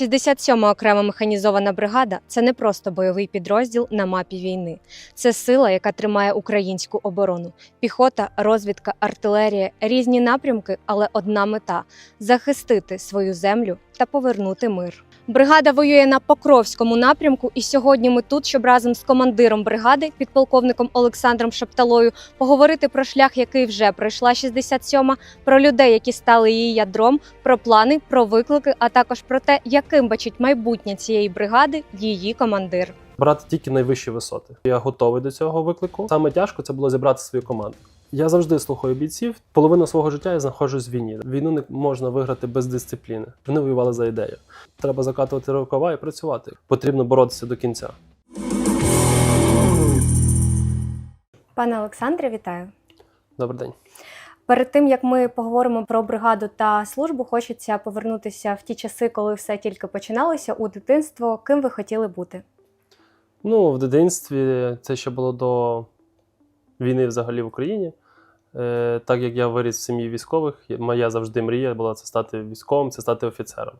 67-ма окрема механізована бригада це не просто бойовий підрозділ на мапі війни. Це сила, яка тримає українську оборону. Піхота, розвідка, артилерія, різні напрямки, але одна мета захистити свою землю та повернути мир. Бригада воює на Покровському напрямку, і сьогодні ми тут, щоб разом з командиром бригади, підполковником Олександром Шапталою, поговорити про шлях, який вже пройшла 67-ма, про людей, які стали її ядром, про плани, про виклики, а також про те, яким бачить майбутнє цієї бригади її командир. брати тільки найвищі висоти. Я готовий до цього виклику. Саме тяжко це було зібрати свою команду. Я завжди слухаю бійців. Половину свого життя я знаходжусь в війні. Війну не можна виграти без дисципліни. Вони воювали за ідею. Треба закатувати рукава і працювати. Потрібно боротися до кінця. Пане Олександре, вітаю. Добрий день. Перед тим як ми поговоримо про бригаду та службу, хочеться повернутися в ті часи, коли все тільки починалося у дитинство. Ким ви хотіли бути? Ну, в дитинстві це ще було до війни взагалі в Україні. Е, так як я виріс в сім'ї військових, моя завжди мрія була це стати військовим, це стати офіцером.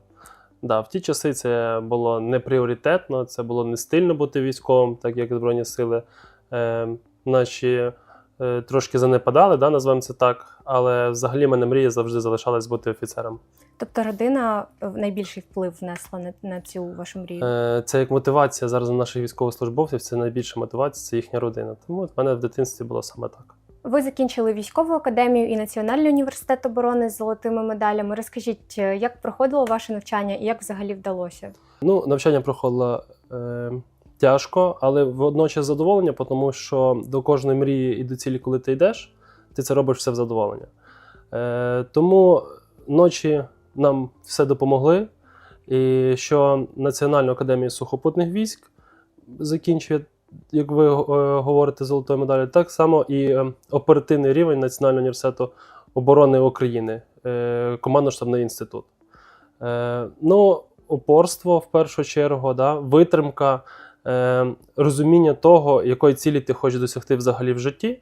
Да, в ті часи це було не пріоритетно, це було не стильно бути військовим, так як Збройні сили е, наші е, трошки занепадали, да, назвемо це так. Але взагалі мене мрія завжди залишалась бути офіцером. Тобто родина е, найбільший вплив внесла на, на цю вашу мрію? Е, Це як мотивація зараз у наших військовослужбовців, це найбільша мотивація, це їхня родина. Тому в мене в дитинстві було саме так. Ви закінчили військову академію і Національний університет оборони з золотими медалями. Розкажіть, е, як проходило ваше навчання і як взагалі вдалося? Ну, навчання проходило е, тяжко, але водночас задоволення, тому що до кожної мрії і до цілі, коли ти йдеш, ти це робиш все в задоволення. Е, тому ночі нам все допомогли. І що Національну академію сухопутних військ закінчує, як ви е, говорите, золотою медаллю, так само і е, оперативний рівень Національного університету оборони України, е, командно-штабний інститут. Ну, упорство в першу чергу, да, витримка, е, розуміння того, якої цілі ти хочеш досягти взагалі в житті,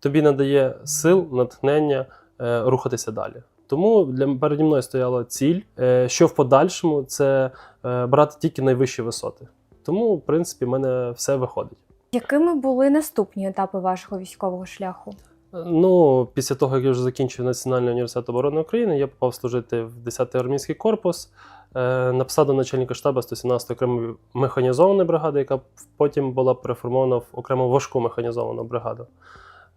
тобі надає сил, натхнення е, рухатися далі. Тому для переді мною стояла ціль, е, що в подальшому це е, брати тільки найвищі висоти. Тому, в принципі, в мене все виходить. Якими були наступні етапи вашого військового шляху? Ну, після того, як я вже закінчив Національний університет оборони України, я попав служити в 10-й армійський корпус е, на посаду начальника штабу 117-ї окремої механізованої бригади, яка потім була переформована в окрему важку механізовану бригаду.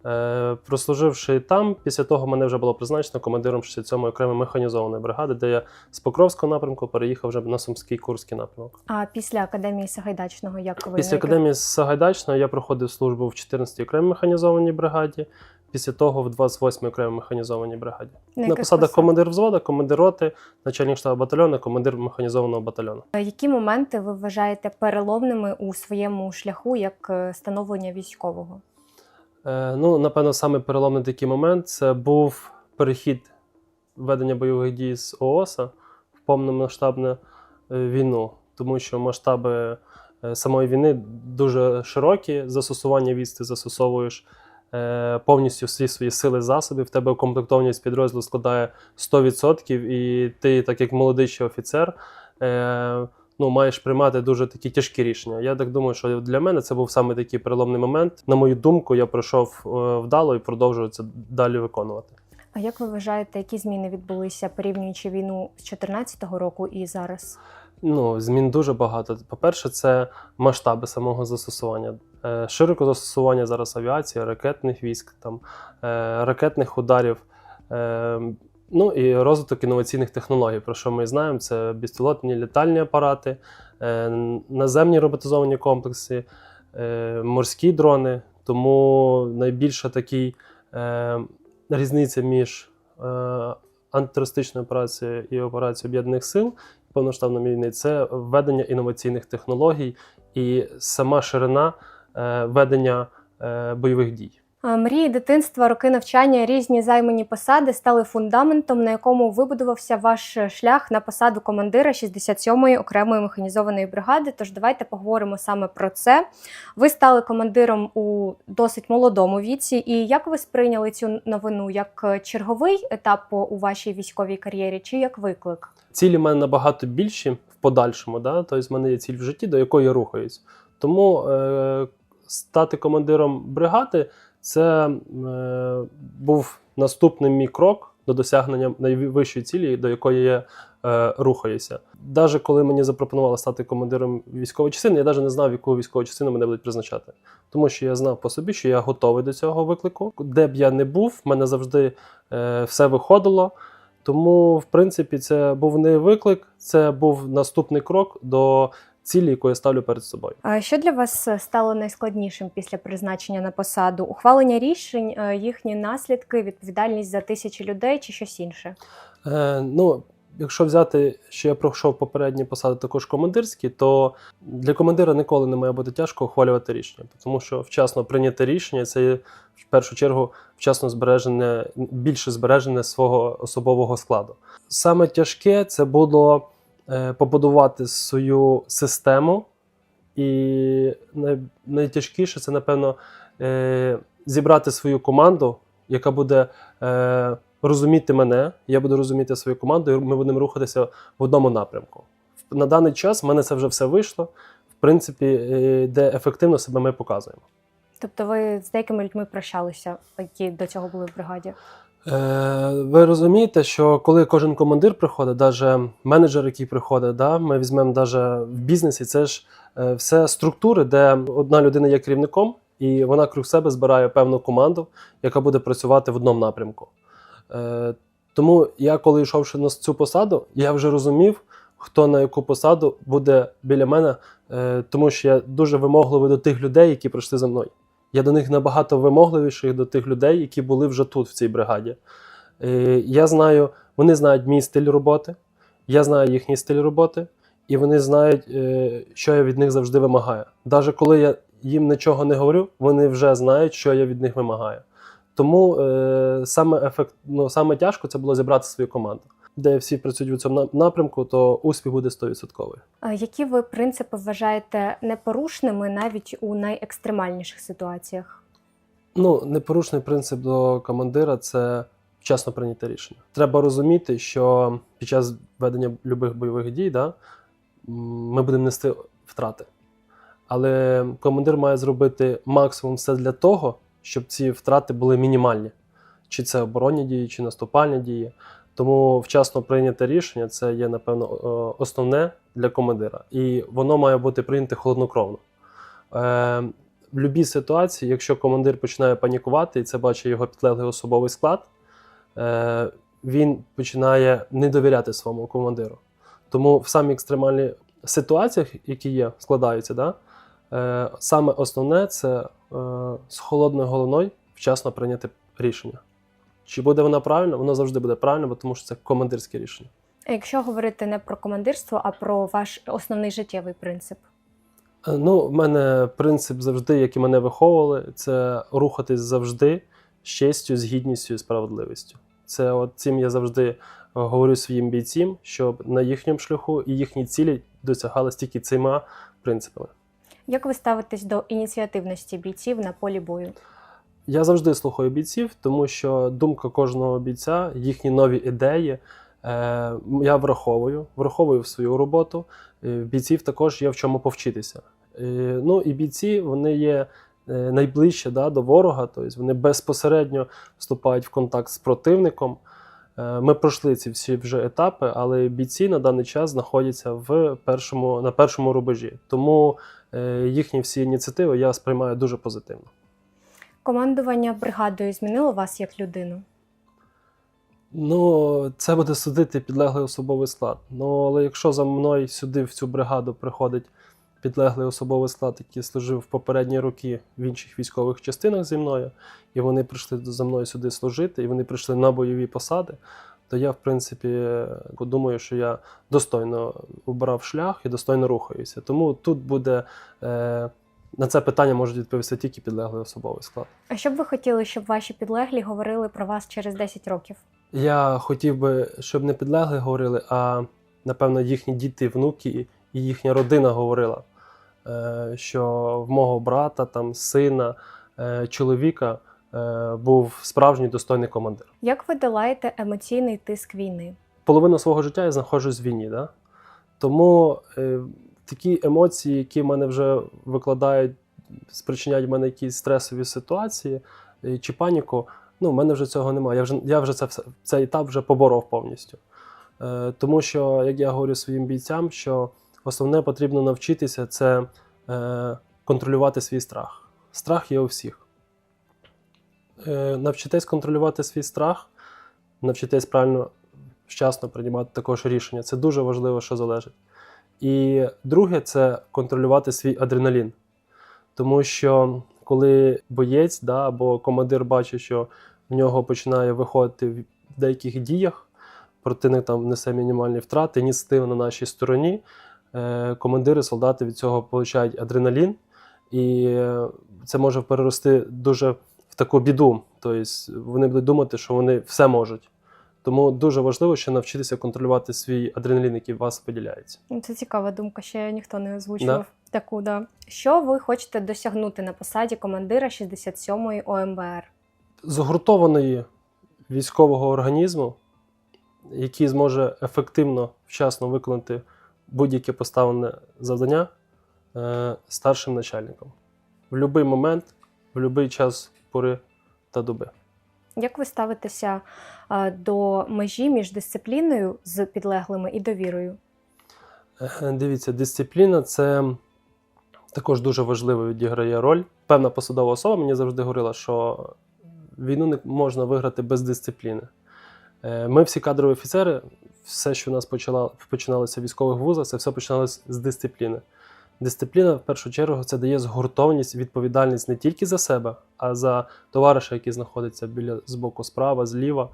Е, прослуживши там, після того мене вже було призначено командиром 67-ї окремої механізованої бригади, де я з Покровського напрямку переїхав вже на Сумський Курський напрямок. А після академії Сагайдачного, як ви Після академії Сагайдачного я проходив службу в 14-й окремій механізованій бригаді, після того в 28-й окремій механізованій бригаді. на На посадах командир взвода, командир роти, начальник штабу батальйону, командир механізованого батальйону. Е, Які моменти ви вважаєте переломними у своєму шляху як е, становлення військового? Е, ну, напевно, саме переломний такий момент це був перехід ведення бойових дій з ООСа в повномасштабну е, війну, тому що масштаби е, самої війни дуже широкі. Застосування військ ти застосовуєш повністю всі свої сили засоби. В тебе укомплектованість підрозділу складає 100%, і ти, так як молодий ще офіцер, ну, маєш приймати дуже такі тяжкі рішення. Я так думаю, що для мене це був саме такий переломний момент. На мою думку, я пройшов е, вдало і продовжую це далі виконувати. А як ви вважаєте, які зміни відбулися порівнюючи війну з 2014 року і зараз? Ну, змін дуже багато. По-перше, це масштаби самого застосування. Е, Широко застосування зараз авіації, ракетних військ, там, е, ракетних ударів. Ну і розвиток інноваційних технологій, про що ми знаємо, це безпілотні літальні апарати, е, наземні роботизовані комплекси, е, морські дрони. Тому найбільша такий е, різниця між антитерористичною операцією і операцією об'єднаних сил повноштабної війни це введення інноваційних технологій і сама ширина ведення бойових дій. Мрії дитинства, роки навчання, різні займані посади стали фундаментом, на якому вибудувався ваш шлях на посаду командира 67-ї окремої механізованої бригади. Тож давайте поговоримо саме про це. Ви стали командиром у досить молодому віці. І як ви сприйняли цю новину як е, черговий етап у вашій військовій кар'єрі чи як виклик? Цілі в мене набагато більші. В подальшому. Да? Тобто, в мене є ціль в житті, до якої я рухаюсь. Тому е, стати командиром бригади це е, був наступний мій крок до досягнення найвищої цілі, до якої я е, рухаюся. Навіть коли мені запропонували стати командиром військової частини, я навіть не знав, яку військову частину мене будуть призначати. Тому що я знав по собі, що я готовий до цього виклику. Де б я не був, в мене завжди е, все виходило. Тому, в принципі, це був не виклик, це був наступний крок до цілі, яку я ставлю перед собою. А що для вас е, стало найскладнішим після призначення на посаду? Ухвалення рішень, е, їхні наслідки, відповідальність за тисячі людей чи щось інше? Е, ну, якщо взяти, що я пройшов попередні посади, також командирські, то для командира ніколи не має бути тяжко ухвалювати рішення, тому що вчасно прийняте рішення це є, в першу чергу вчасно збережене, більше збережене свого особового складу. Саме тяжке це було побудувати свою систему, і найтяжкіше це, напевно, е, зібрати свою команду, яка буде. Е, розуміти мене, я буду розуміти свою команду, і ми будемо рухатися в одному напрямку. На даний час в мене це вже все вийшло. В принципі, е, де ефективно себе ми показуємо. Тобто ви з деякими людьми прощалися, які до цього були в бригаді? Е, ви розумієте, що коли кожен командир приходить, навіть менеджер, який приходить, да, ми візьмемо навіть в бізнесі, це ж е, все структури, де одна людина є керівником, і вона круг себе збирає певну команду, яка буде працювати в одному напрямку. Е, тому я, коли йшовши на цю посаду, я вже розумів, хто на яку посаду буде біля мене, тому що я дуже вимогливий до тих людей, які прийшли за мною. Я до них набагато вимогливіший до тих людей, які були вже тут, в цій бригаді. Е, я знаю, вони знають мій стиль роботи, я знаю їхній стиль роботи, і вони знають, е, що я від них завжди вимагаю. Навіть коли я їм нічого не говорю, вони вже знають, що я від них вимагаю. Тому е, саме ефект, ну, саме тяжко це було зібрати свою команду. Де всі працюють у цьому напрямку, то успіх буде 100%. А Які ви принципи вважаєте непорушними навіть у найекстремальніших ситуаціях? Ну, непорушний принцип до командира це вчасно прийняти рішення. Треба розуміти, що під час ведення будь-яких бойових дій да, ми будемо нести втрати. Але командир має зробити максимум все для того, щоб ці втрати були мінімальні. Чи це оборонні дії, чи наступальні дії. Тому вчасно прийняте рішення це є, напевно, основне для командира. І воно має бути прийнято холоднокровно. Е, в будь-якій ситуації, якщо командир починає панікувати, і це бачить його підлеглий особовий склад, е, він починає не довіряти своєму командиру. Тому в самі екстремальні ситуаціях, які є, складаються, да, е, саме основне це е, з холодною головною вчасно прийняти рішення. Чи буде вона правильна? Воно завжди буде правильно, бо тому що це командирське рішення. А Якщо говорити не про командирство, а про ваш основний життєвий принцип. Е, Ну, в мене принцип завжди, як і мене виховували, це рухатись завжди з честю, з гідністю і справедливістю. Це от цим я завжди е, говорю своїм бійцям, щоб на їхньому шляху і їхні цілі досягались тільки цими принципами. Як ви ставитесь до ініціативності бійців на полі бою? Я завжди слухаю бійців, тому що думка кожного бійця, їхні нові ідеї. Е, я враховую, враховую в свою роботу. Е, бійців також є в чому повчитися. Е, ну і бійці вони є найближче да, до ворога, тобто вони безпосередньо вступають в контакт з противником. Ми пройшли ці всі вже етапи, але бійці на даний час знаходяться в першому, на першому рубежі. Тому їхні всі ініціативи я сприймаю дуже позитивно. Командування бригадою змінило вас як людину? Ну, це буде судити підлеглий особовий склад. Ну, але якщо за мною сюди, в цю бригаду, приходить підлеглий особовий склад, який служив в попередні роки в інших військових частинах зі мною, і вони прийшли за мною сюди служити, і вони прийшли на бойові посади, то я, в принципі, думаю, що я достойно обрав шлях і достойно рухаюся. Тому тут буде е, на це питання може відповісти тільки підлеглий особовий склад. А що б ви хотіли, щоб ваші підлеглі говорили про вас через 10 років? Я хотів би, щоб не підлегли говорили, а напевно їхні діти, внуки і їхня родина говорила, е, що в мого брата, там, сина, е, чоловіка е, був справжній достойний командир. Як ви долаєте емоційний тиск війни? Половину свого життя я знаходжусь в війні. Да? Тому такі емоції, які мене вже викладають, спричиняють в мене якісь стресові ситуації е, чи паніку, ну, в мене вже цього немає. Я вже, я вже це, цей етап вже поборов повністю. Е, тому що, як я говорю своїм бійцям, що основне потрібно навчитися це е, контролювати свій страх. Страх є у всіх. Е, навчитесь контролювати свій страх, навчитесь правильно, вчасно приймати також рішення. Це дуже важливо, що залежить. І друге це контролювати свій адреналін. Тому що коли боєць да, або командир бачить, що в нього починає виходити в деяких діях, противник там несе мінімальні втрати, ініціатива на нашій стороні, е, командири, солдати від цього отримують адреналін, і е, це може перерости дуже в таку біду. Тобто вони будуть думати, що вони все можуть. Тому дуже важливо ще навчитися контролювати свій адреналін, який у вас виділяється. Ну, Це цікава думка, ще ніхто не озвучував таку. Да. Що ви хочете досягнути на посаді командира 67-ї ОМБР? згуртованої військового організму, який зможе ефективно, вчасно виконати будь-яке поставлене завдання е, старшим начальником в будь-який момент, в будь-який час пори та доби. Як ви ставитеся до межі між дисципліною з підлеглими і довірою? Е, Дивіться, дисципліна це також дуже важливо відіграє роль. Певна посадова особа мені завжди говорила, що війну не можна виграти без дисципліни. Е, Ми всі кадрові офіцери, все, що у нас почала, починалося в військових вузах, це все починалося з дисципліни. Дисципліна, в першу чергу, це дає згуртованість, відповідальність не тільки за себе, а за товариша, який знаходиться біля з боку справа, зліва.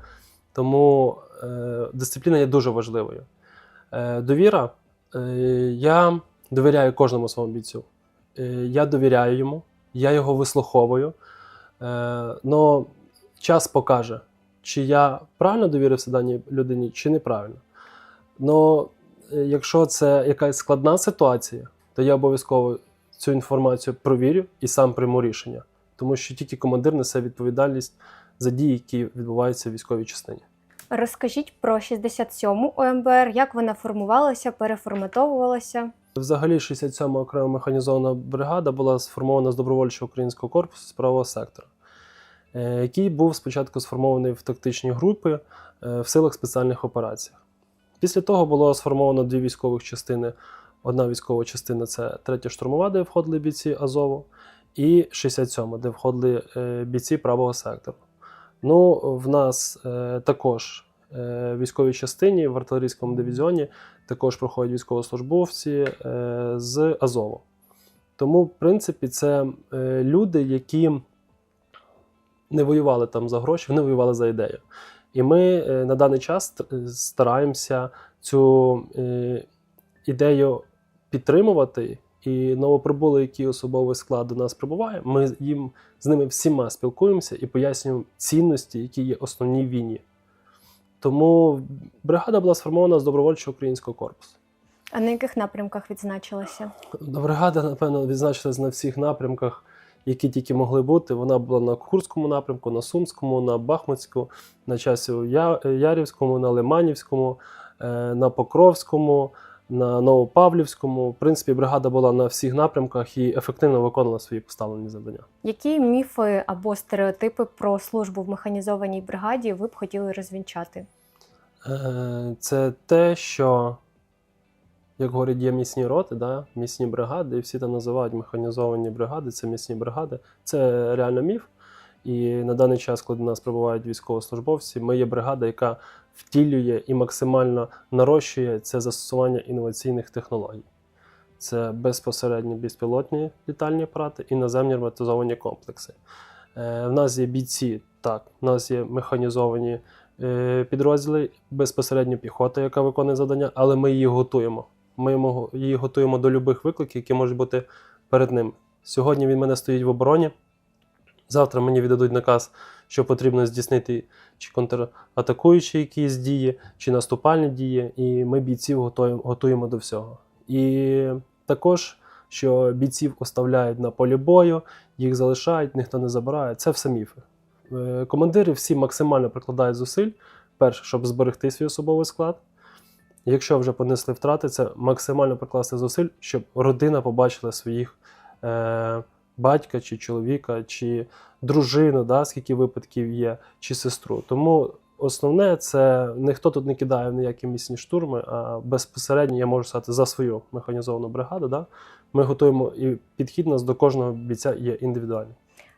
Тому е, дисципліна є дуже важливою. Е, довіра. Е, я довіряю кожному своєму бійцю. Е, я довіряю йому, я його вислуховую. Е, час покаже, чи я правильно довірився даній людині, чи неправильно. Но е, якщо це якась складна ситуація, то я обов'язково цю інформацію провірю і сам прийму рішення. Тому що тільки командир несе відповідальність за дії, які відбуваються в військовій частині. Розкажіть про 67-му ОМБР, як вона формувалася, переформатовувалася. Взагалі, 67-ма окрема механізована бригада була сформована з добровольчого українського корпусу з правого сектора, е, який був спочатку сформований в тактичні групи е, в силах спеціальних операцій. Після того було сформовано дві військових частини. Одна військова частина це третя штурмова, де входили бійці Азову, і 67, де входили е, бійці правого сектору. Ну, в нас е, також е, військовій частині в артилерійському дивізіоні також проходять військовослужбовці е, з Азову. Тому, в принципі, це люди, які не воювали там за гроші, вони воювали за ідею. І ми на даний час стараємося цю ідею підтримувати. І новоприбулий, який особовий склад до нас прибуває, ми їм з ними всіма спілкуємося і пояснюємо цінності, які є основні в війні. Тому бригада була сформована з добровольчого українського корпусу. А на яких напрямках відзначилася? Бригада, напевно, відзначилась на всіх напрямках, які тільки могли бути. Вона була на Курському напрямку, на Сумському, на Бахмутську, на часі Ярівському, на Лиманівському, е, на Покровському, на Новопавлівському. В принципі, бригада була на всіх напрямках і ефективно виконувала свої поставлені завдання. Які міфи або стереотипи про службу в механізованій бригаді ви б хотіли розвінчати? Е, Це те, що, як говорять, є місні роти, да? місні бригади, і всі там називають механізовані бригади, це місні бригади. Це реально міф. І на даний час, коли до нас прибувають військовослужбовці, ми є бригада, яка втілює і максимально нарощує це застосування інноваційних технологій. Це безпосередні безпілотні літальні апарати і наземні роботизовані комплекси. Е, в нас є бійці, так, в нас є механізовані е, підрозділи, безпосередньо піхота, яка виконує завдання, але ми її готуємо. Ми її готуємо до будь-яких викликів, які можуть бути перед ним. Сьогодні він мене стоїть в обороні. Завтра мені віддадуть наказ, що потрібно здійснити чи контратакуючі якісь дії, чи наступальні дії, і ми бійців готуємо, готуємо до всього. І також, що бійців оставляють на полі бою, їх залишають, ніхто не забирає. Це все міфи. Е, Командири всі максимально прикладають зусиль. Перше, щоб зберегти свій особовий склад. якщо вже понесли втрати, це максимально прикласти зусиль, щоб родина побачила своїх е, батька чи чоловіка, чи дружину, да, скільки випадків є, чи сестру. Тому основне це ніхто тут не кидає в ніякі місні штурми, а безпосередньо я можу сказати за свою механізовану бригаду. Да, ми готуємо і підхід у нас до кожного бійця є індивідуальний.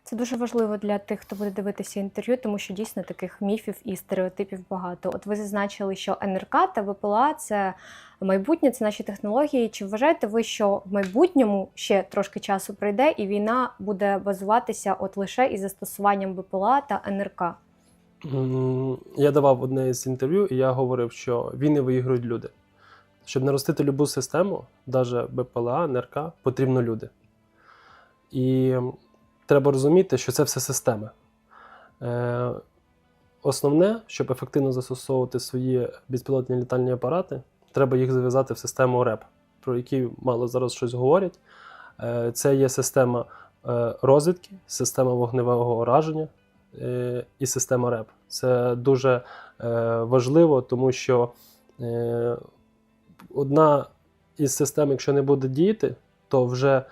Це дуже важливо для тих, хто буде дивитися інтерв'ю, тому що дійсно таких міфів і стереотипів багато. От ви зазначили, що НРК та ВПЛА це майбутнє, це наші технології. Чи вважаєте ви, що в майбутньому ще трошки часу пройде, і війна буде базуватися от лише із застосуванням ВПЛА та НРК? Я давав одне із інтерв'ю, і я говорив, що війни виіграють люди. Щоб наростити любу систему, навіть БПЛА, НРК, потрібно люди. І треба розуміти, що це все системи. Е, основне, щоб ефективно застосовувати свої безпілотні літальні апарати, треба їх зав'язати в систему РЕП, про які мало зараз щось говорять. Е, це є система е, розвідки, система вогневого ураження, і система РЕП. Це дуже важливо, тому що одна із систем, якщо не буде діяти, то вже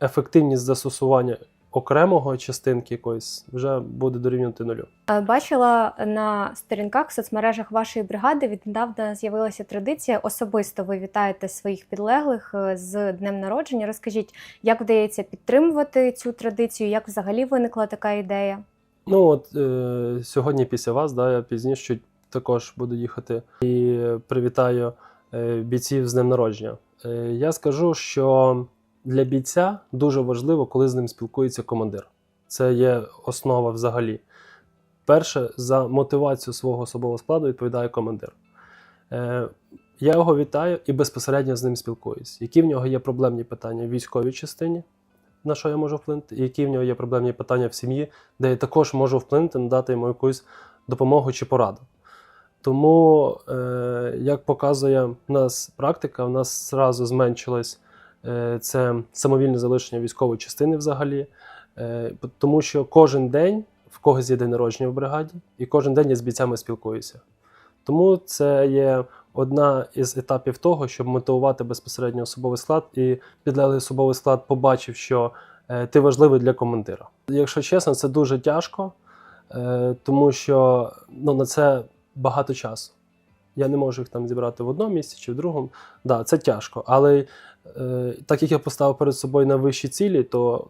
ефективність застосування окремого частинки якоїсь вже буде дорівнювати нулю. Е, Бачила на сторінках в соцмережах вашої бригади віднедавна з'явилася традиція. Особисто ви вітаєте своїх підлеглих е, з днем народження. Розкажіть, як вдається підтримувати цю традицію? Як взагалі виникла така ідея? Ну от е, сьогодні після вас, да, я пізніше також буду їхати і привітаю е, бійців з днем народження. Е, я скажу, що для бійця дуже важливо, коли з ним спілкується командир. Це є основа взагалі. Перше, за мотивацію свого особового складу відповідає командир. Е, я його вітаю і безпосередньо з ним спілкуюсь. Які в нього є проблемні питання в військовій частині, на що я можу вплинути, і які в нього є проблемні питання в сім'ї, де я також можу вплинути, надати йому якусь допомогу чи пораду. Тому, е, як показує в нас практика, в нас зразу зменшилось це самовільне залишення військової частини взагалі. Е, тому що кожен день в когось є день народження в бригаді, і кожен день я з бійцями спілкуюся. Тому це є одна із етапів того, щоб мотивувати безпосередньо особовий склад, і підлеглий особовий склад побачив, що е, ти важливий для командира. Якщо чесно, це дуже тяжко, е, тому що ну, на це багато часу. Я не можу їх там зібрати в одному місці чи в другому. Да, це тяжко. Але е, так як я поставив перед собою на вищі цілі, то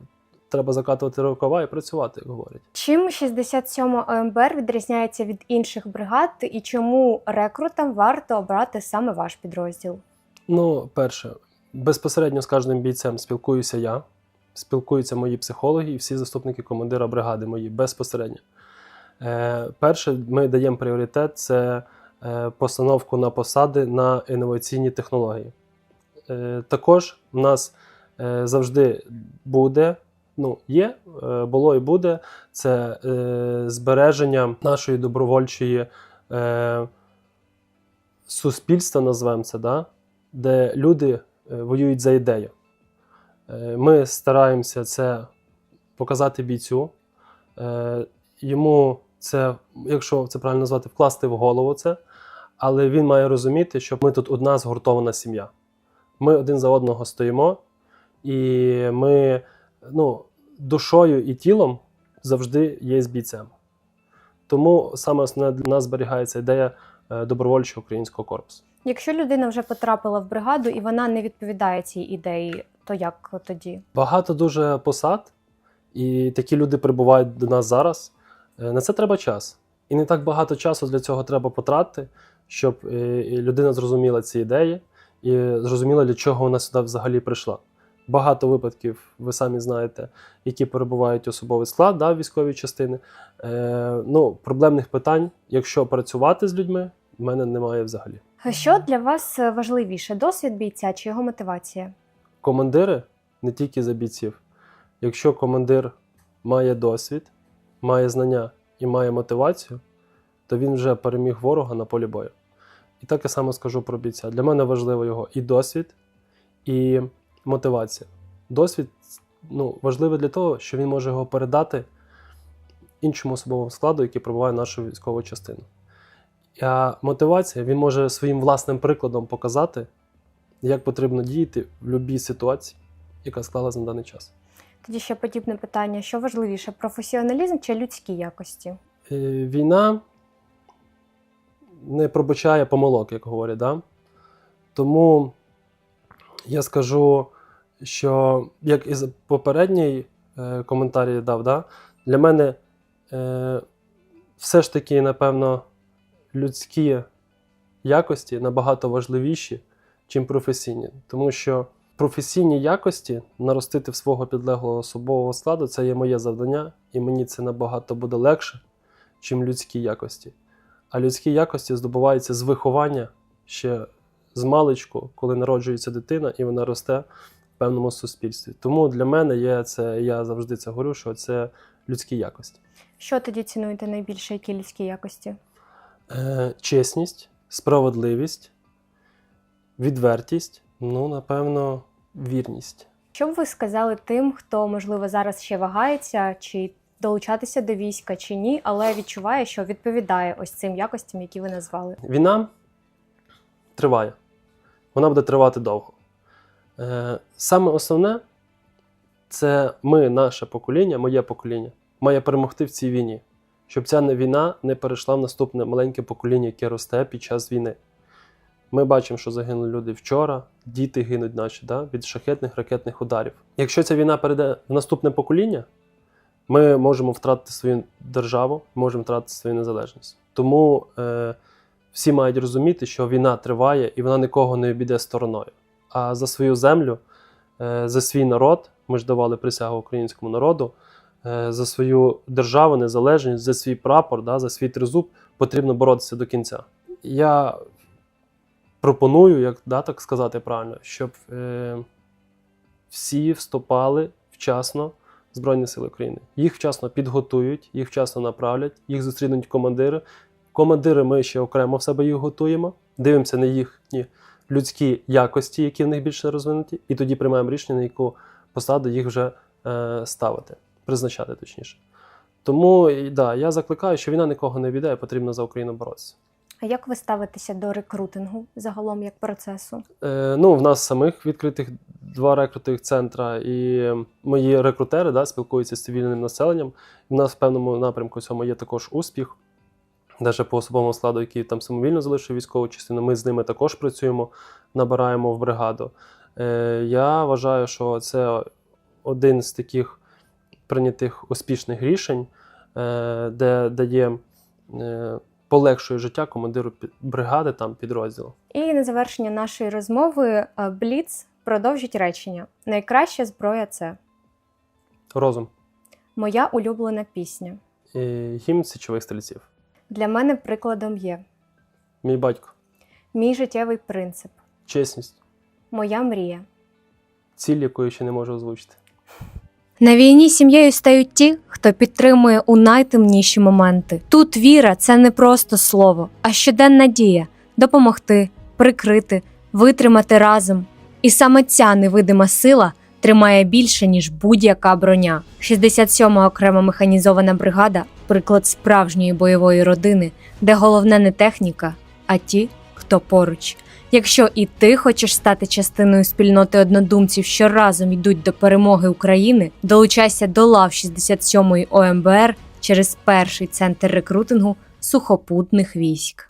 треба закатувати рукава і працювати, як говорять. Чим 67 ОМБР відрізняється від інших бригад, і чому рекрутам варто обрати саме ваш підрозділ? Ну, перше, безпосередньо з кожним бійцем спілкуюся я, спілкуються мої психологи і всі заступники командира бригади мої безпосередньо. Е, перше, ми даємо пріоритет це е, постановку на посади на інноваційні технології. Е, також в нас е, завжди буде, ну, є, е, було і буде це збереження нашої добровольчої суспільства, назвемо це, да? де люди воюють за ідею. Ми стараємося це показати бійцю. Йому це, якщо це правильно назвати, вкласти в голову це, але він має розуміти, що ми тут одна згуртована сім'я. Ми один за одного стоїмо, і ми ну, душою і тілом завжди є з бійцем. Тому саме основне для нас зберігається ідея е, добровольчого українського корпусу. Якщо людина вже потрапила в бригаду і вона не відповідає цій ідеї, то як тоді? Багато дуже посад, і такі люди прибувають до нас зараз. Е, На це треба час. І не так багато часу для цього треба потратити, щоб е, людина зрозуміла ці ідеї і зрозуміла, для чого вона сюди взагалі прийшла. Багато випадків, ви самі знаєте, які перебувають особовий склад да, військові частини. Е, ну, проблемних питань, якщо працювати з людьми, в мене немає взагалі. Що для вас важливіше: досвід бійця чи його мотивація? командири не тільки за бійців. Якщо командир має досвід, має знання і має мотивацію, то він вже переміг ворога на полі бою. І так я саме скажу про бійця. Для мене важливо його і досвід, і мотивація. Досвід ну, важливий для того, що він може його передати іншому особовому складу, який пробуває нашу військову частину. А мотивація він може своїм власним прикладом показати, як потрібно діяти в будь-якій ситуації, яка склалась на даний час. Тоді ще подібне питання: що важливіше, професіоналізм чи людські якості? Е, Війна не пробачає помилок, як говорять. Да? Тому я скажу, що як і попередній е, коментар дав, да? для мене е, все ж таки, напевно, людські якості набагато важливіші, чим професійні. Тому що професійні якості наростити в свого підлеглого особового складу це є моє завдання, і мені це набагато буде легше, чим людські якості. А людські якості здобуваються з виховання ще з маличку, коли народжується дитина і вона росте в певному суспільстві. Тому для мене є це, я завжди це говорю, що це людські якості. Що тоді цінуєте найбільше, які людські якості? Е, чесність, справедливість, відвертість, ну, напевно, вірність. Що б ви сказали тим, хто можливо зараз ще вагається, чи долучатися до війська, чи ні, але відчуває, що відповідає ось цим якостям, які ви назвали? Війна триває. Вона буде тривати довго. Е, саме основне це ми, наше покоління, моє покоління, має перемогти в цій війні, щоб ця війна не перейшла в наступне маленьке покоління, яке росте під час війни. Ми бачимо, що загинули люди вчора, діти гинуть наші да, від шахетних ракетних ударів. Якщо ця війна перейде в наступне покоління, ми можемо втратити свою державу, можемо втратити свою незалежність. Тому е, всі мають розуміти, що війна триває і вона нікого не обійде стороною. А за свою землю, е, за свій народ, ми ж давали присягу українському народу, е, за свою державу, незалежність, за свій прапор, да, за свій тризуб потрібно боротися до кінця. Я пропоную, як да, так сказати правильно, щоб е, всі вступали вчасно Збройні Сили України. Їх вчасно підготують, їх вчасно направлять, їх зустрінуть командири. Командири ми ще окремо в себе їх готуємо, дивимося на їхні людські якості, які в них більше розвинуті, і тоді приймаємо рішення, на яку посаду їх вже е, ставити, призначати точніше. Тому да, я закликаю, що війна нікого не віддає, потрібно за Україну боротися. А як ви ставитеся до рекрутингу загалом як процесу? Е, ну, в нас самих відкритих два рекрутинг центра, і мої рекрутери да, спілкуються з цивільним населенням. У нас в певному напрямку цьому є також успіх. Навіть по особовому складу, який там самовільно залишив військову частину, ми з ними також працюємо, набираємо в бригаду. Е, я вважаю, що це один з таких прийнятих успішних рішень, е, де дає е, полегшує життя командиру бригади там підрозділу. І на завершення нашої розмови е, Бліц продовжить речення: найкраща зброя це Розум. моя улюблена пісня. Е, Гімн січових стрільців. Для мене прикладом є Мій батько. мій життєвий принцип, Чесність. моя мрія. Ціль, якої ще не можу озвучити. На війні сім'єю стають ті, хто підтримує у найтемніші моменти. Тут віра це не просто слово, а щоденна дія допомогти, прикрити, витримати разом. І саме ця невидима сила тримає більше, ніж будь-яка броня. 67-ма окрема механізована бригада приклад справжньої бойової родини, де головне не техніка, а ті, хто поруч. Якщо і ти хочеш стати частиною спільноти однодумців, що разом йдуть до перемоги України, долучайся до лав 67-ї ОМБР через перший центр рекрутингу сухопутних військ.